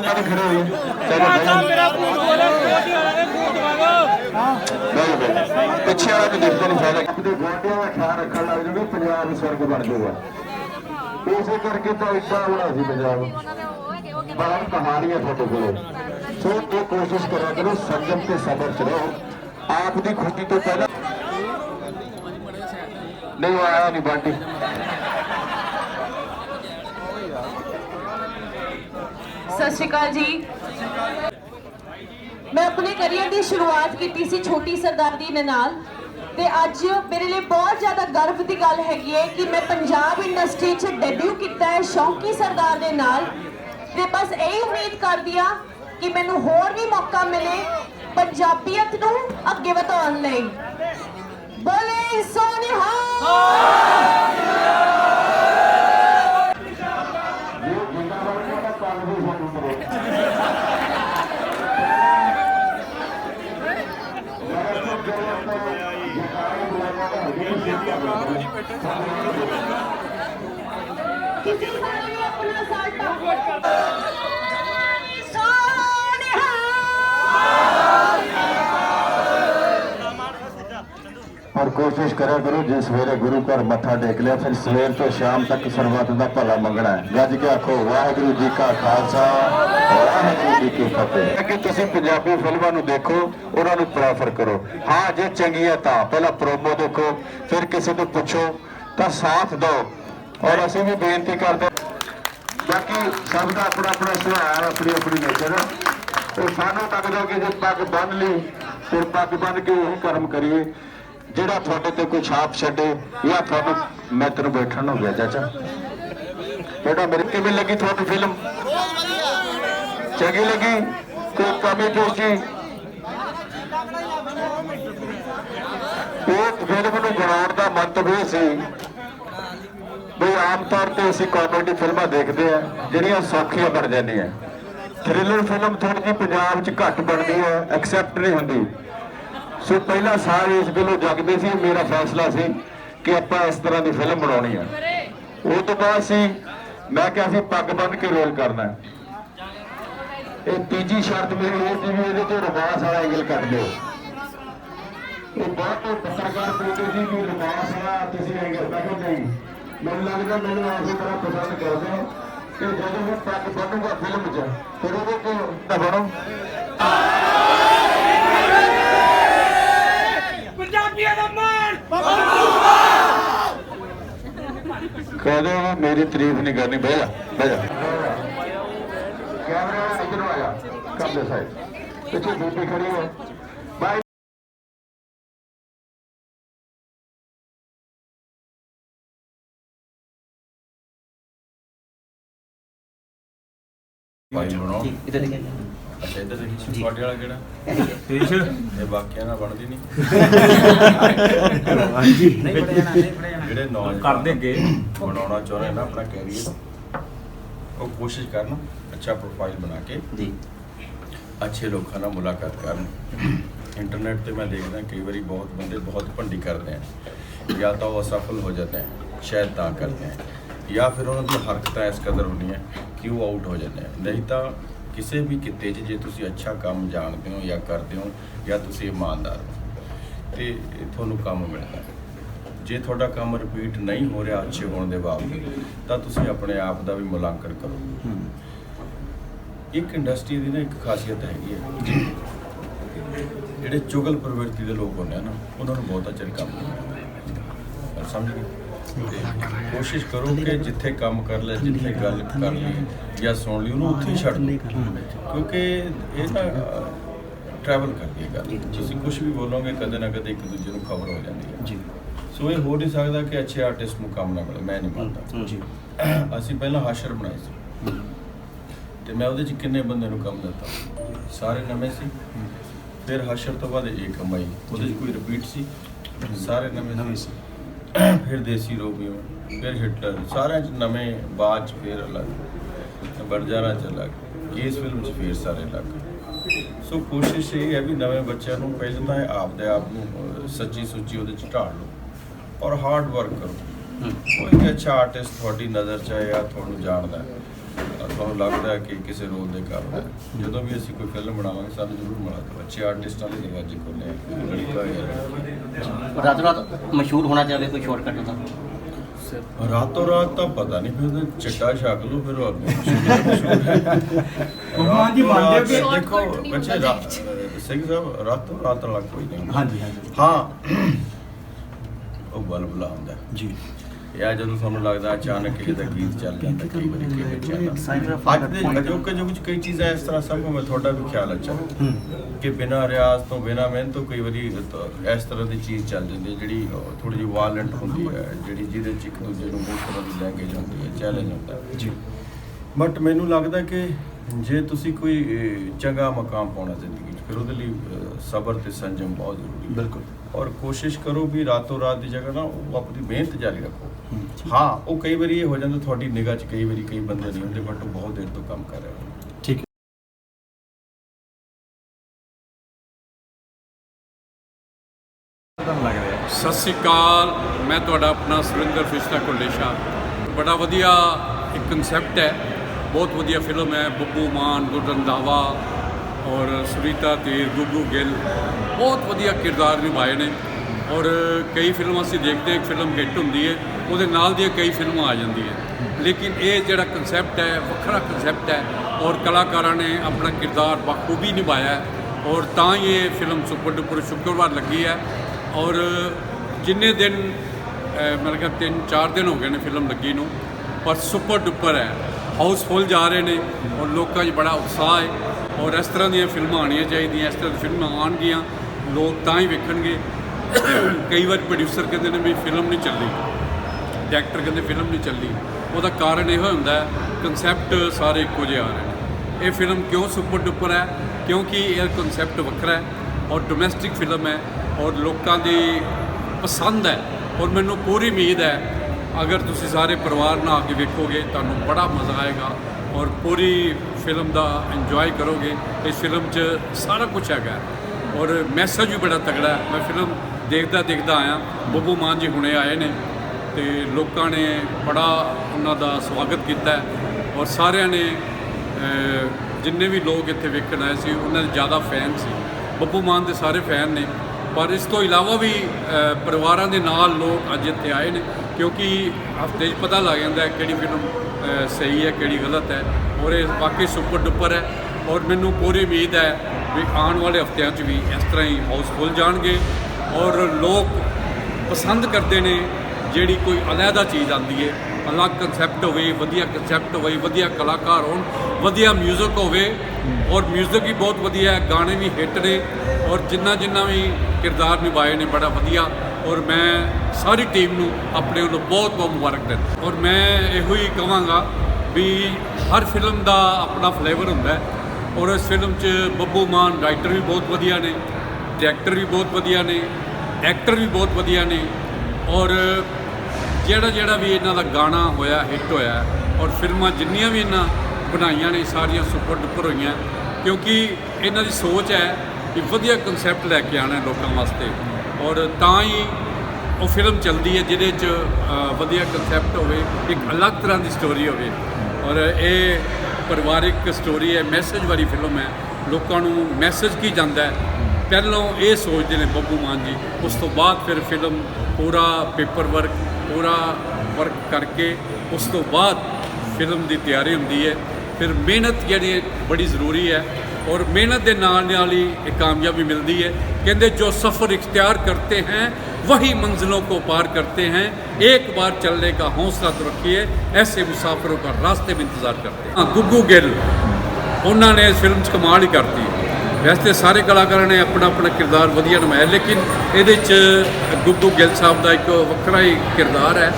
ਖੜੇ ਹੋਏ ਚਲੋ ਮੇਰਾ ਭੂਤ ਬੋਲੇ ਛੋਟੀ ਵਾਲਾ ਨੇ ਭੂਤ ਵਾਲੋ। ਪਿੱਛੇ ਵਾਲਾ ਵੀ ਦੇਖਦੇ ਨਹੀਂ ਫਾਇਦਾ ਆਪਣੇ ਗੋਡਿਆਂ ਦਾ ਖਿਆਲ ਰੱਖਣ ਲੱਗ ਜੂਗੀ ਪੰਜਾਬ ਸਵਰਗ ਬਣ ਜਾਊਗਾ ਇਸੇ ਕਰਕੇ ਤਾਂ ਇੱਦਾਂ ਹੋਣਾ ਸੀ ਪੰਜਾਬ। ਬੜਾ ਕਹਾਣੀ ਹੈ ਤੁਹਾਡੇ ਕੋਲ। ਸੋ ਇਹ ਕੋਸ਼ਿਸ਼ ਕਰਿਆ ਕਰੋ ਸੰਜਮ ਤੇ ਸਬਰ ਚ ਰਹੋ। ਆਪ ਦੀ ਖੁਦੀ ਤੋਂ ਪਹਿਲਾਂ ਨਹੀਂ ਆਇਆ ਨਹੀਂ ਬਾਟੀ। ਸਤਿ ਸ਼੍ਰੀ ਅਕਾਲ ਜੀ। ਮੈਂ ਆਪਣੇ ਕਰੀਅਰ ਦੀ ਸ਼ੁਰੂਆਤ ਕੀਤੀ ਸੀ ਛੋਟੀ ਸਰਦਾਰਦੀ ਦੇ ਨਾਲ ਤੇ ਅੱਜ ਮੇਰੇ ਲਈ ਬਹੁਤ ਜ਼ਿਆਦਾ ਗਰਵ ਦੀ ਗੱਲ ਹੈਗੀ ਹੈ ਕਿ ਮੈਂ ਪੰਜਾਬ ਇੰਡਸਟਰੀ 'ਚ ਡੈਬਿਊ ਕੀਤਾ ਹੈ ਸ਼ੌਂਕੀ ਸਰਦਾਰ ਦੇ ਨਾਲ ਤੇ ਬਸ ਇਹੀ ਉਮੀਦ ਕਰਦੀ ਆ ਕਿ ਮੈਨੂੰ ਹੋਰ ਵੀ ਮੌਕਾ ਮਿਲੇ ਪੰਜਾਬੀਅਤ ਨੂੰ ਅੱਗੇ ਵਧਾਉਣ ਲਈ। ਬੋਲੇ ਸੋਨਿਹਾ ਇਹ ਜਿੰਦਾਬਾਦ ਦਾ ਕੰਮ ਵੀ ਸਾਨੂੰ ਕਰੋ ਕਿਸੇ ਸਾਲ ਵੀ ਆਪਣਾ ਸਾਲ ਟੱਪ ਔਰ ਕੋਸ਼ਿਸ਼ ਕਰਿਆ ਕਰੋ ਜੇ, ਸਵੇਰੇ ਗੁਰੂ ਘਰ ਮੱਥਾ ਟੇਕ ਲਿਆ, ਫਿਰ ਸਵੇਰ ਤੋਂ ਸ਼ਾਮ ਤੱਕ ਸਰਬੱਤ ਦਾ ਭਲਾ ਮੰਗਣਾ ਹੈ। ਗੱਜ ਕੇ ਆਖੋ, ਵਾਹਿਗੁਰੂ ਜੀ ਕਾ ਖਾਲਸਾ, ਵਾਹਿਗੁਰੂ ਜੀ ਕੀ ਫਤਿਹ। ਕਿ ਤੁਸੀਂ ਪੰਜਾਬੀ ਫਿਲਮਾਂ ਨੂੰ ਦੇਖੋ, ਉਹਨਾਂ ਨੂੰ ਪ੍ਰੈਫਰ ਕਰੋ। ਹਾਂ, ਜੇ ਚੰਗੀਆਂ ਤਾਂ। ਪਹਿਲਾਂ ਪ੍ਰੋਮੋ ਦੇਖੋ, ਫਿਰ ਕਿਸੇ ਨੂੰ ਪੁੱਛੋ, ਤਾਂ ਸਾਥ ਦਿਓ। ਔਰ ਅਸੀਂ ਵੀ ਬੇਨਤੀ ਕਰਦੇ ਬਾਕੀ ਸਭ ਦਾ ਆਪਣਾ ਆਪਣਾ ਸੁਭਾਅ ਆਪਣੀ ਆਪਣੀ ਨੇਚਰ ਉਹ ਸਾਨੂੰ ਲੱਗਦਾ ਕਿ ਜੇ ਪੱਗ ਬੰਨ ਲਈ, ਫਿਰ ਪੱਗ ਬੰਨ ਕੇ ਉਹੀ ਕਰਮ ਕਰੀਏ। ਜਿਹੜਾ ਤੁਹਾਡੇ ਤੇ ਕੋਈ ਛਾਪ ਛੱਡੇ ਜਾਂ ਤੁਹਾਨੂੰ ਮੈਂ ਤੈਨੂੰ ਬੈਠਣ ਨੂੰ ਗਿਆ ਚਾਚਾ। ਬੇਟਾ, ਮੇਰੇ ਕਿਵੇਂ ਲੱਗੀ ਤੁਹਾਨੂੰ ਫਿਲਮ ਚੰਗੀ ਲੱਗੀ? ਕੋਈ ਕਮੀ ਪੇਸ਼ੀ ਉਹ ਫਿਲਮ ਨੂੰ ਬਣਾਉਣ ਦਾ ਮੰਤਵ ਇਹ ਸੀ ਬਈ ਆਮ ਤੌਰ ਤੇ ਅਸੀਂ ਕਾਮੇਡੀ ਫਿਲਮਾਂ ਦੇਖਦੇ ਆ ਜਿਹੜੀਆਂ ਸੌਖੀਆਂ ਬਣ ਜਾਂਦੀਆਂ। ਥ੍ਰਿਲਰ ਫਿਲਮ ਥੋੜੀ ਜਿਹੀ ਪੰਜਾਬ 'ਚ ਘੱਟ ਬਣਦੀ ਹੈ ਐਕਸੈਪਟ ਨਹੀਂ ਹੁੰਦੀ। ਸੋ ਪਹਿਲਾਂ ਸਾਰੇ ਇਸ ਗੱਲੋਂ ਜਗਦੇ ਸੀ, ਮੇਰਾ ਫੈਸਲਾ ਸੀ ਕਿ ਆਪਾਂ ਇਸ ਤਰ੍ਹਾਂ ਦੀ ਫਿਲਮ ਬਣਾਉਣੀ ਆ। ਉਹ ਤੋਂ ਬਾਅਦ ਸੀ, ਮੈਂ ਕਿਹਾ ਸੀ ਪੱਗ ਬੰਨ ਕੇ ਰੋਲ ਕਰਨਾ ਹੈ। ਇਹ ਤੀਜੀ ਸ਼ਰਤ ਮੇਰੀ ਇਹ ਸੀ ਵੀ ਇਹਦੇ ਤੋਂ ਰਵਾਸ ਵਾਲਾ ਐਂਗਲ ਕੱਟ ਦਿਓ ਇਹ ਬਹੁਤ ਤੋਂ ਪੱਤਰਕਾਰ ਪੁੱਛਦੇ ਸੀ ਕਿ ਰਵਾਸ ਵਾਲਾ ਤੁਸੀਂ ਐਂਗਲ ਮੈਂ ਕਿਹਾ ਨਹੀਂ, ਮੈਨੂੰ ਲੱਗਦਾ ਮੈਨੂੰ ਆਸੇ ਤਰ੍ਹਾਂ ਪਸੰਦ ਕਰਦੇ ਹੋ ਕਿ ਜਦੋਂ ਮੈਂ ਪੱਗ ਬੰਨੂਗਾ ਫਿਲਮ 'ਚ, ਫਿਰ ਉਹਦੇ ਤੋਂ ਤਾਂ ਬਣੋ। ਮੇਰੀ ਤਾਰੀਫ ਨਹੀਂ ਕਰਨੀ ਬਹਿ ਜਾ ਬਹਿ ਜਾ। ਕੈਮਰਾ ਇੱਧਰ ਆ ਜਾ ਕੰਮ ਦੇ ਸਾਈਡ ਪਿੱਛੇ ਬੀਬੀ ਖੜੀ ਹੈ। ਬਾਈ ਭਾਈ ਬਣਾਓ। ਇਧਰ ਦੇਖਿਆ ਅੱਛਾ ਇੱਧਰ ਦੇਖੀ ਤੁਹਾਡੇ ਵਾਲਾ ਕਿਹੜਾ? ਇਹ ਬਾਕੀਆਂ ਨਾਲ ਬਣਦੀ ਨਹੀਂ। ਨਹੀਂ ਪੜਿਆ ਨਾ ਨਹੀਂ ਪੜਿਆ ਜਿਹੜੇ ਨੌਜਵਾਨ ਕਰਦੇ ਅੱਗੇ। ਬਣਾਉਣਾ ਚਾਹੁੰਦੇ ਨਾ ਆਪਣਾ ਕੈਰੀਅਰ ਉਹ ਕੋਸ਼ਿਸ਼ ਕਰਨ ਅੱਛਾ ਪ੍ਰੋਫਾਈਲ ਬਣਾ ਕੇ। ਜੀ। ਅੱਛੇ ਲੋਕਾਂ ਨਾਲ ਮੁਲਾਕਾਤ ਕਰਨ। ਇੰਟਰਨੈਟ ਤੇ ਮੈਂ ਦੇਖਦਾ ਕਈ ਵਾਰੀ ਬਹੁਤ ਬੰਦੇ ਬਹੁਤ ਭੰਡੀ ਕਰਦੇ ਆ। ਜਾਂ ਤਾਂ ਉਹ ਅਸਫਲ ਹੋ ਜਾਂਦੇ ਆ ਸ਼ਾਇਦ ਤਾਂ ਕਰਦੇ ਆ। ਜਾਂ ਫਿਰ ਉਹਨਾਂ ਦੀ ਹਰਕਤਾਂ ਇਸ ਕਦਰ ਹੁੰਦੀਆਂ ਕਿ ਉਹ ਆਊਟ ਹੋ ਜਾਂਦੇ ਆ। ਨਹੀਂ ਤਾਂ ਕਿਸੇ ਵੀ ਕਿੱਤੇ 'ਚ ਜੇ ਤੁਸੀਂ ਅੱਛਾ ਕੰਮ ਜਾਣਦੇ ਹੋ ਜਾਂ ਕਰਦੇ ਹੋ ਜਾਂ ਤੁਸੀਂ ਇਮਾਨਦਾਰ ਹੋ ਤੇ ਤੁਹਾਨੂੰ ਕੰਮ ਮਿਲਦਾ। ਹੈ। ਜੇ ਤੁਹਾਡਾ ਕੰਮ ਰਿਪੀਟ ਨਹੀਂ ਹੋ ਰਿਹਾ ਅੱਛੇ ਹੋਣ ਦੇ ਬਾਵਜੂਦ, ਤਾਂ ਤੁਸੀਂ ਆਪਣੇ ਆਪ ਦਾ ਵੀ ਮੁਲਾਂਕਣ ਕਰੋ। ਇੱਕ ਇੰਡਸਟਰੀ ਦੀ ਨਾ ਇੱਕ ਖਾਸੀਅਤ ਹੈਗੀ ਹੈ। ਜਿਹੜੇ ਚੁਗਲ ਪ੍ਰਵਿਰਤੀ ਦੇ ਲੋਕ ਹੁੰਦੇ ਆ ਨਾ, ਉਹਨਾਂ ਨੂੰ ਬਹੁਤਾ ਚਿਰ ਕੰਮ ਸਮਝ ਗਏ? ਕੋਸ਼ਿਸ਼ ਕਰੋ ਕਿ ਜਿੱਥੇ ਕੰਮ ਕਰ ਲੈ, ਜਿੱਥੇ ਗੱਲ ਕਰ ਲਈ, ਜਾਂ ਸੁਣ ਲਈ, ਉਹਨੂੰ ਉੱਥੇ ਹੀ ਛੱਡ ਦਿਓ ਕਿਉਂਕਿ ਇਹ ਨਾ ਟਰੈਵਲ ਕਰਦੀ ਹੈ ਗੱਲ। ਤੁਸੀਂ ਕੁਝ ਵੀ ਬੋਲੋਗੇ, ਕਦੇ ਨਾ ਕਦੇ ਇੱਕ ਦੂਜੇ ਨੂੰ ਖਬਰ ਹੋ ਜਾਂਦੀ ਹੈ। ਜੀ। ਸੋ ਇਹ ਹੋ ਨਹੀਂ ਸਕਦਾ ਕਿ ਅੱਛੇ ਆਰਟਿਸਟ ਨੂੰ ਕੰਮ ਨਾ ਮਿਲੇ ਮੈਂ ਨਹੀਂ ਮੰਨਦਾ। ਜੀ। ਅਸੀਂ ਪਹਿਲਾਂ ਹਾਸ਼ਰ ਬਣਾਏ ਸੀ। ਤੇ ਮੈਂ ਉਹਦੇ ਚ ਕਿੰਨੇ ਬੰਦੇ ਨੂੰ ਕੰਮ ਦਿੱਤਾ? ਸਾਰੇ ਨਵੇਂ ਸੀ। ਫਿਰ ਹਸ਼ਰ ਤੋਂ ਬਾਅਦ ਇਹ ਕਮਾਈ। ਉਹਦੇ ਚ ਕੋਈ ਰਿਪੀਟ ਸੀ? ਸਾਰੇ ਨਵੇਂ ਸੀ। ਫਿਰ ਦੇਸੀ ਰੋਮੀਓ ਫਿਰ ਹਿਟਲਰ ਸਾਰਿਆਂ ਚ ਨਵੇਂ ਬਾਅਦ ਚ ਫਿਰ ਅਲੱਗ। ਬਰਜਾਰਾ ਚ ਅਲੱਗ। ਇਸ ਫਿਲਮ ਚ ਫਿਰ ਸਾਰੇ ਅਲੱਗ। ਸੋ ਕੋਸ਼ਿਸ਼ ਇਹ ਹੈ ਵੀ ਨਵੇਂ ਬੱਚਿਆਂ ਨੂੰ ਪਹਿਲਾਂ ਤਾਂ ਆਪਦੇ ਆਪ ਨੂੰ ਸੱਚੀ ਸੁੱਚੀ ਉਹਦੇ ਚ ਢਾਲ ਲਓ। ਔਰ ਹਾਰਡ ਵਰਕ ਕਰੋ। ਕੋਈ ਵੀ ਅੱਛਾ ਆਰਟਿਸਟ ਤੁਹਾਡੀ ਨਜ਼ਰ ਚ ਆਇਆ ਤੁਹਾਨੂੰ ਜਾਣਦਾ ਹੈ ਤੁਹਾਨੂੰ ਲੱਗਦਾ ਹੈ ਕਿ ਕਿਸੇ ਰੋਲ ਦੇ ਕਾਰਨ ਹੈ। ਜਦੋਂ ਵੀ ਅਸੀਂ ਕੋਈ ਫਿਲਮ ਬਣਾਵਾਂਗੇ ਸਾਨੂੰ ਜ਼ਰੂਰ ਮਿਲਾ ਦਿਓ। ਅੱਛੇ ਆਰਟਿਸਟਾਂ ਦੇ ਦਰਵਾਜ਼ੇ ਖੋਲ੍ਹੇ ਆ। ਹੈ ਰਾਤੋਂ ਰਾਤ ਮਸ਼ਹੂਰ ਹੋਣਾ ਚਾਹਵੇ ਕੋਈ ਸ਼ਾਰਟਕਟ ਤਾਂ ਰਾਤੋਂ ਰਾਤ ਤਾਂ ਪਤਾ ਨਹੀਂ ਫਿਰ ਚਿੱਟਾ ਛਕ ਲਓ ਫਿਰ ਉਹ ਹੈ। ਭਗਵਾਨ ਜੀ ਮੰਨਦੇ ਹੋ ਕਿ- ਦੇਖੋ ਬੱਚੇ ਰਾਤ ਸਿੰਘ ਸਾਹਿਬ ਰਾਤੋਂ ਰਾਤ ਵਾਲਾ ਕੋਈ ਨਹੀਂ। ਹਾਂਜੀ ਹਾਂਜੀ। ਹਾਂ। ਉਹ ਬਲਬਲਾ ਹੁੰਦਾ। ਜੀ। ਜਾਂ ਜਦੋਂ ਤੁਹਾਨੂੰ ਲੱਗਦਾ ਅਚਾਨਕ ਇਹਦਾ ਗੀਤ ਚੱਲ ਜਾਂਦਾ ਕਈ ਵਾਰੀ ਕਈ ਬੱਚਿਆਂ Excited ਦਾ of ਅੱਜ ਦੇ. ਅਜੋਕੇ ਯੁੱਗ ਚ ਕਈ ਚੀਜ਼ਾਂ ਇਸ ਤਰ੍ਹਾਂ ਸੰਭਵ ਹੈ ਤੁਹਾਡਾ ਵੀ ਖਿਆਲ ਅੱਛਾ। ਕਿ ਬਿਨਾਂ ਰਿਆਜ਼ ਤੋਂ ਬਿਨਾਂ ਮਿਹਨਤ ਤੋਂ ਕਈ ਵਾਰੀ ਇਸ ਤਰ੍ਹਾਂ ਦੀ ਚੀਜ਼ ਚੱਲ ਜਾਂਦੀ ਜਿਹੜੀ ਥੋੜੀ ਜਿਹੀ ਵਾਇਲੈਂਟ ਹੁੰਦੀ ਹੈ ਜਿਹੜੀ ਜਿਹਦੇ ਚ ਇੱਕ ਦੂਜੇ ਨੂੰ ਬਹੁਤ ਤਰ੍ਹਾਂ ਦੀ ਲੈਂਗੁਏਜ ਹੁੰਦੀ ਹੈ ਚੈਲੰਜ ਹੁੰਦਾ ਜੀ। ਬਟ ਮੈਨੂੰ ਲੱਗਦਾ ਕਿ ਜੇ ਤੁਸੀਂ ਕੋਈ ਚੰਗਾ ਮਕਾਮ ਪਾਉਣਾ ਜ਼ਿੰਦਗੀ 'ਚ ਫਿਰ ਉਹਦੇ ਲਈ ਸਬਰ ਤੇ ਸੰਜਮ ਬਹੁਤ ਜ਼ਰੂਰੀ ਹੈ। ਬਿਲਕੁਲ। ਔਰ ਕੋਸ਼ਿਸ਼ ਕਰੋ ਵੀ ਰਾਤੋਂ ਰਾਤ ਦੀ ਜਗ੍ਹਾ ਨਾ ਉਹ ਆਪਣੀ ਮਿਹਨਤ ਜਾਰੀ ਰੱਖੋ। ਹਾਂ ਉਹ ਕਈ ਵਾਰੀ ਇਹ ਹੋ ਜਾਂਦਾ ਤੁਹਾਡੀ ਨਿਗਾਹ 'ਚ ਕਈ ਵਾਰੀ ਕਈ ਬੰਦੇ ਨਹੀਂ ਹੁੰਦੇ ਬਟ ਉਹ ਬਹੁਤ ਦੇਰ ਤੋਂ ਕੰਮ ਕਰ ਰਹੇ ਹੁੰਦੇ ਠੀਕ। ਹੈ ਤੁਹਾਨੂੰ ਲੱਗ ਰਿਹਾ? ਸਤਿ ਸ੍ਰੀ ਅਕਾਲ ਮੈਂ ਤੁਹਾਡਾ ਆਪਣਾ ਸੁਰਿੰਦਰ ਫਿਸ਼ਨਾ ਕੋਲੇਸ਼ਾ ਬੜਾ ਵਧੀਆ ਇੱਕ ਕਨਸੈਪਟ ਹੈ ਬਹੁਤ ਵਧੀਆ ਫਿਲਮ ਹੈ ਬੱਬੂ ਮਾਨ ਗੁਰਰੰਧਾਵਾ ਔਰ ਸੁਰੀਤਾ ਤੇ ਗੁੱਗੂ ਗਿੱਲ ਬਹੁਤ ਵਧੀਆ ਕਿਰਦਾਰ ਨਿਭਾਏ ਨੇ। ਔਰ ਕਈ ਫਿਲਮਾਂ ਅਸੀਂ ਦੇਖਦੇ ਹਾਂ ਇੱਕ ਫਿਲਮ ਹਿੱਟ ਹੁੰਦੀ ਹੈ ਉਹਦੇ ਨਾਲ ਦੀਆਂ ਕਈ ਫਿਲਮਾਂ ਆ ਜਾਂਦੀਆਂ। ਲੇਕਿਨ ਇਹ ਜਿਹੜਾ ਕਨਸੈਪਟ ਹੈ ਵੱਖਰਾ ਕਨਸੈਪਟ ਹੈ ਔਰ ਕਲਾਕਾਰਾਂ ਨੇ ਆਪਣਾ ਕਿਰਦਾਰ ਬਖੂਬੀ ਨਿਭਾਇਆ ਹੈ ਔਰ ਤਾਂ ਹੀ ਇਹ ਫਿਲਮ ਸੁਪਰ ਡੁਪਰ ਸ਼ੁੱਕਰਵਾਰ ਲੱਗੀ ਹੈ। ਔਰ ਜਿੰਨੇ ਦਿਨ ਅਹ, ਮੇਰੇ ਖਿਆਲ ਤਿੰਨ ਚਾਰ ਦਿਨ ਹੋ ਗਏ ਨੇ ਫਿਲਮ ਲੱਗੀ ਨੂੰ ਪਰ ਸੁਪਰ ਡੁਪਰ ਹੈ। ਹਾਊਸਫੁੱਲ ਜਾ ਰਹੇ ਨੇ ਔਰ ਲੋਕਾਂ 'ਚ ਬੜਾ ਉਤਸ਼ਾਹ ਹੈ। ਔਰ ਇਸ ਤਰ੍ਹਾਂ ਦੀਆਂ ਫਿਲਮਾਂ ਆਉਣੀਆਂ ਚਾਹੀਦੀਆਂ, ਇਸ ਤਰ੍ਹਾਂ ਦੀਆਂ ਫਿਲਮਾਂ ਆਉਣਗੀਆਂ, ਲੋਕ ਤਾਂ ਹੀ ਵੇਖਣਗੇ। ਕਈ ਵਾਰ ਪ੍ਰੋਡਿਊਸਰ ਕਹਿੰਦੇ ਨੇ ਵੀ ਫਿਲਮ ਨਹੀਂ ਚੱਲੀ। ਡਾਇਰੈਕਟਰ ਕਹਿੰਦੇ ਫਿਲਮ ਨਹੀਂ ਚੱਲੀ। ਉਹਦਾ ਕਾਰਨ ਇਹੋ ਹੁੰਦਾ ਹੈ ਕਨਸੈਪਟ ਸਾਰੇ ਇੱਕੋ ਜਿਹੇ ਆ ਰਹੇ ਨੇ। ਇਹ ਫਿਲਮ ਕਿਉਂ ਸੁਪਰ ਡੁਪਰ ਹੈ? ਕਿਉਂਕਿ ਇਹ ਕਨਸੈਪਟ ਵੱਖਰਾ ਹੈ ਔਰ ਡੋਮੈਸਟਿਕ ਫਿਲਮ ਹੈ ਔਰ ਲੋਕਾਂ ਦੀ ਪਸੰਦ ਹੈ। ਔਰ ਮੈਨੂੰ ਪੂਰੀ ਉਮੀਦ ਹੈ, ਅਗਰ ਤੁਸੀਂ ਸਾਰੇ ਪਰਿਵਾਰ ਨਾਲ ਆ ਕੇ ਵੇਖੋਗੇ, ਤੁਹਾਨੂੰ ਬੜਾ ਮਜ਼ਾ ਆਏਗਾ ਔਰ ਪੂਰੀ ਫਿਲਮ ਦਾ ਇੰਜੋਏ ਕਰੋਗੇ, ਇਸ ਫਿਲਮ 'ਚ ਸਾਰਾ ਕੁਝ ਹੈਗਾ। ਔਰ ਮੈਸੇਜ ਵੀ ਬੜਾ ਤਗੜਾ ਹੈ। ਮੈਂ ਫਿਲਮ ਦੇਖਦਾ ਦੇਖਦਾ ਆਇਆ, ਬੱਬੂ ਮਾਨ ਜੀ ਹੁਣੇ ਆਏ ਨੇ ਤੇ ਲੋਕਾਂ ਨੇ ਬੜਾ ਉਹਨਾਂ ਦਾ ਸਵਾਗਤ ਕੀਤਾ ਔਰ ਸਾਰਿਆਂ ਨੇ ਜਿੰਨੇ ਵੀ ਲੋਕ ਇੱਥੇ ਵੇਖਣ ਆਏ ਸੀ, ਉਹਨਾਂ ਦੇ ਜ਼ਿਆਦਾ ਫੈਨ ਸੀ। ਬੱਬੂ ਮਾਨ ਦੇ ਸਾਰੇ ਫੈਨ ਨੇ। ਪਰ ਇਸ ਤੋਂ ਇਲਾਵਾ ਵੀ ਪਰਿਵਾਰਾਂ ਦੇ ਨਾਲ ਲੋਕ ਅੱਜ ਇੱਥੇ ਆਏ ਨੇ। ਕਿਉਂਕਿ ਹਫ਼ਤੇ 'ਚ ਪਤਾ ਲੱਗ ਜਾਂਦਾ ਹੈ ਕਿਹੜੀ ਫਿਲਮ ਸਹੀ ਹੈ, ਕਿਹੜੀ ਗਲਤ ਹੈ। ਔਰ ਇਹ ਵਾਕਈ ਸੁਪਰ ਡੁਪਰ ਹੈ ਔਰ ਮੈਨੂੰ ਪੂਰੀ ਉਮੀਦ ਹੈ ਵੀ ਆਉਣ ਵਾਲੇ ਹਫਤਿਆਂ 'ਚ ਵੀ ਇਸ ਤਰ੍ਹਾਂ ਹੀ ਹਾਊਸਫੁੱਲ ਜਾਣਗੇ ਔਰ ਲੋਕ ਪਸੰਦ ਕਰਦੇ ਨੇ ਜਿਹੜੀ ਕੋਈ ਅਲੱਗਾ ਚੀਜ਼ ਆਉਂਦੀ ਹੈ ਅਲੱਗ ਕਨਸੈਪਟ ਹੋਵੇ ਵਧੀਆ ਕਨਸੈਪਟ ਹੋਵੇ ਵਧੀਆ ਕਲਾਕਾਰ ਹੋਣ ਵਧੀਆ 뮤직 ਹੋਵੇ ਔਰ 뮤직 ਵੀ ਬਹੁਤ ਵਧੀਆ ਹੈ ਗਾਣੇ ਵੀ ਹਿੱਟ ਨੇ ਔਰ ਜਿੰਨਾ ਜਿੰਨਾ ਵੀ ਕਿਰਦਾਰ ਨਿਭਾਏ ਨੇ ਬੜਾ ਵਧੀਆ ਔਰ ਮੈਂ ਸਾਰੀ ਟੀਮ ਨੂੰ ਆਪਣੇ ਵੱਲੋਂ ਬਹੁਤ ਬਹੁਤ ਮੁਬਾਰਕ ਦਿੰਦਾ ਔਰ ਮੈਂ ਇਹੋ ਹੀ ਕਹਾਂਗਾ ਵੀ ਹਰ ਫਿਲਮ ਦਾ ਆਪਣਾ ਫਲੇਵਰ ਹੁੰਦਾ ਹੈ। ਔਰ ਇਸ ਫਿਲਮ 'ਚ ਬੱਬੂ ਮਾਨ ਰਾਈਟਰ ਵੀ ਬਹੁਤ ਵਧੀਆ ਨੇ ਡਾਇਰੈਕਟਰ ਵੀ ਬਹੁਤ ਵਧੀਆ ਨੇ ਐਕਟਰ ਵੀ ਬਹੁਤ ਵਧੀਆ ਨੇ। ਔਰ ਜਿਹੜਾ ਜਿਹੜਾ ਵੀ ਇਹਨਾਂ ਦਾ ਗਾਣਾ ਹੋਇਆ ਹਿੱਟ ਹੋਇਆ ਔਰ ਫਿਲਮਾਂ ਜਿੰਨੀਆਂ ਵੀ ਇਹਨਾਂ ਬਣਾਈਆਂ ਨੇ, ਸਾਰੀਆਂ ਸੁਪਰ ਡੁਪਰ ਹੋਈਆਂ ਕਿਉਂਕਿ ਇਹਨਾਂ ਦੀ ਸੋਚ ਹੈ ਕਿ ਵਧੀਆ ਕਨਸੈਪਟ ਲੈ ਕੇ ਆਣਾ ਲੋਕਾਂ ਵਾਸਤੇ। ਔਰ ਤਾਂ ਹੀ ਉਹ ਫਿਲਮ ਚੱਲਦੀ ਹੈ, ਜਿਹਦੇ 'ਚ ਵਧੀਆ ਕਨਸੈਪਟ ਹੋਵੇ, ਇੱਕ ਅਲੱਗ ਤਰ੍ਹਾਂ ਦੀ ਸਟੋਰੀ ਹੋਵੇ। ਔਰ ਇਹ ਪਰਿਵਾਰਿਕ ਸਟੋਰੀ ਹੈ ਮੈਸੇਜ ਵਾਲੀ ਫਿਲਮ ਹੈ। ਲੋਕਾਂ ਨੂੰ ਮੈਸੇਜ ਕੀ ਜਾਂਦਾ ਹੈ? ਪਹਿਲਾਂ ਇਹ ਸੋਚਦੇ ਨੇ ਬੱਬੂ ਮਾਨ ਜੀ, ਉਸ ਤੋਂ ਬਾਅਦ ਫਿਰ ਫਿਲਮ ਪੂਰਾ ਪੇਪਰ ਵਰਕ ਪੂਰਾ ਵਰਕ ਕਰਕੇ, ਉਸ ਤੋਂ ਬਾਅਦ ਫਿਲਮ ਦੀ ਤਿਆਰੀ ਹੁੰਦੀ ਹੈ। ਫਿਰ ਮਿਹਨਤ ਜਿਹੜੀ ਬੜੀ ਜ਼ਰੂਰੀ ਹੈ ਔਰ ਮਿਹਨਤ ਦੇ ਨਾਲ ਨਾਲ ਹੀ ਇੱਕ ਕਾਮਯਾਬੀ ਮਿਲਦੀ ਹੈ। ਕਹਿੰਦੇ ਜੋ ਸਫ਼ਰ ਇਖਤਿਆਰ ਕਰਤੇ ਹੈ वही मंजिलों को पार करते हैं एक बार चलने का हौसला तो रखिए ऐसे मुसाफिरों का रास्ते में इंतज़ार करते हैं हाँ, गुग्गू गिल ਉਹਨਾਂ ਨੇ ਇਸ ਫਿਲਮ 'ਚ ਕਮਾਲ ਹੀ ਕਰਤੀ ਵੈਸੇ ਤੇ ਸਾਰੇ ਕਲਾਕਾਰਾਂ ਨੇ ਆਪਣਾ ਆਪਣਾ ਕਿਰਦਾਰ ਵਧੀਆ ਨਿਭਾਇਆ ਲੇਕਿਨ ਇਹਦੇ 'ਚ ਗੁੱਗੂ ਗਿੱਲ ਸਾਹਿਬ ਦਾ ਇੱਕ ਵੱਖਰਾ ਹੀ ਕਿਰਦਾਰ ਹੈ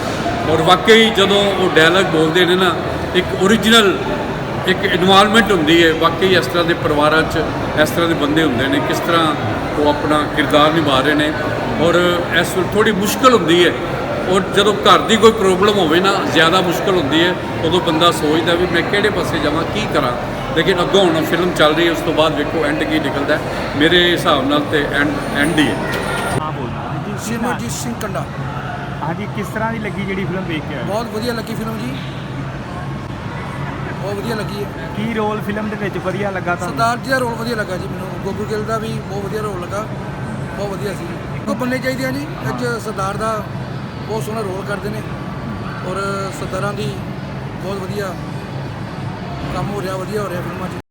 ਔਰ ਵਾਕਈ ਜਦੋਂ ਉਹ ਡਾਇਲੌਗ ਬੋਲਦੇ ਨੇ ਨਾ ਇੱਕ ਓਰੀਜਨਲ ਇੱਕ ਇਨਵਾਇਰਨਮੈਂਟ ਹੁੰਦੀ ਹੈ ਵਾਕਈ ਇਸ ਤਰ੍ਹਾਂ ਦੇ ਪਰਿਵਾਰਾਂ 'ਚ ਇਸ ਤਰ੍ਹਾਂ ਦੇ ਬੰਦੇ ਹੁੰਦੇ ਨੇ ਕਿਸ ਤਰ੍ਹਾਂ ਉਹ ਆਪਣਾ ਕਿਰਦਾਰ ਨਿਭਾ ਰਹੇ ਨੇ ਔਰ ਇਸ ਵੇਲੇ ਥੋੜੀ ਮੁਸ਼ਕਲ ਹੁੰਦੀ ਹੈ। ਔਰ ਜਦੋਂ ਘਰ ਦੀ ਕੋਈ ਪ੍ਰੋਬਲਮ ਹੋਵੇ ਨਾ ਜ਼ਿਆਦਾ ਮੁਸ਼ਕਲ ਹੁੰਦੀ ਹੈ ਉਦੋਂ ਬੰਦਾ ਸੋਚਦਾ ਵੀ ਮੈਂ ਕਿਹੜੇ ਪਾਸੇ ਜਾਵਾਂ ਕੀ ਕਰਾਂ। ਲੇਕਿਨ ਅੱਗੋਂ ਹੁਣ ਫਿਲਮ ਚੱਲ ਰਹੀ ਹੈ ਉਸ ਤੋਂ ਬਾਅਦ ਵੇਖੋ ਐਂਡ ਕੀ ਨਿਕਲਦਾ ਹੈ। ਮੇਰੇ ਹਿਸਾਬ ਨਾਲ ਤੇ ਐਂਡ ਐਂਡ ਹੀ ਹੈ। ਹਾਂ ਬੋਲ। ਜੀ ਸਿਮਰਜੀਤ ਸਿੰਘ ਕੰਡਾ। ਹਾਂਜੀ ਕਿਸ ਤਰ੍ਹਾਂ ਦੀ ਲੱਗੀ ਜਿਹੜੀ ਫਿਲਮ ਦੇਖ ਕੇ ਆਏ? ਬਹੁਤ ਵਧੀਆ ਲੱਗੀ ਫਿਲਮ ਜੀ। ਬਹੁਤ ਵਧੀਆ ਲੱਗੀ ਹੈ। ਕੀ ਰੋਲ ਫਿਲਮ ਦੇ ਵਿੱਚ ਵਧੀਆ ਲੱਗਾ ਤੁਹਾਨੂੰ? ਸਰਦਾਰ ਜੀ ਦਾ ਰੋਲ ਵਧੀਆ ਲੱਗਾ ਜੀ ਮੈਨੂੰ। ਗੋਗੂ ਗਿੱਲ ਦਾ ਵੀ ਬਹੁਤ ਵਧੀਆ ਰੋਲ ਲੱਗਾ। ਬਹੁਤ ਵਧੀਆ ਸੀ। ਕੋ ਬੰਨੇ ਚਾਹੀਦੇ ਆ ਜੀ। ਅੱਜ ਸਰਦਾਰ ਦਾ ਬਹੁਤ ਸੋਹਣਾ ਰੋਲ ਕਰਦੇ ਨੇ ਔਰ ਸਰਦਾਰਾਂ ਦੀ ਬਹੁਤ ਵਧੀਆ ਕੰਮ ਹੋ ਰਿਹਾ, ਵਧੀਆ ਹੋ ਰਿਹਾ ਫਿਲਮਾਂ 'ਚ।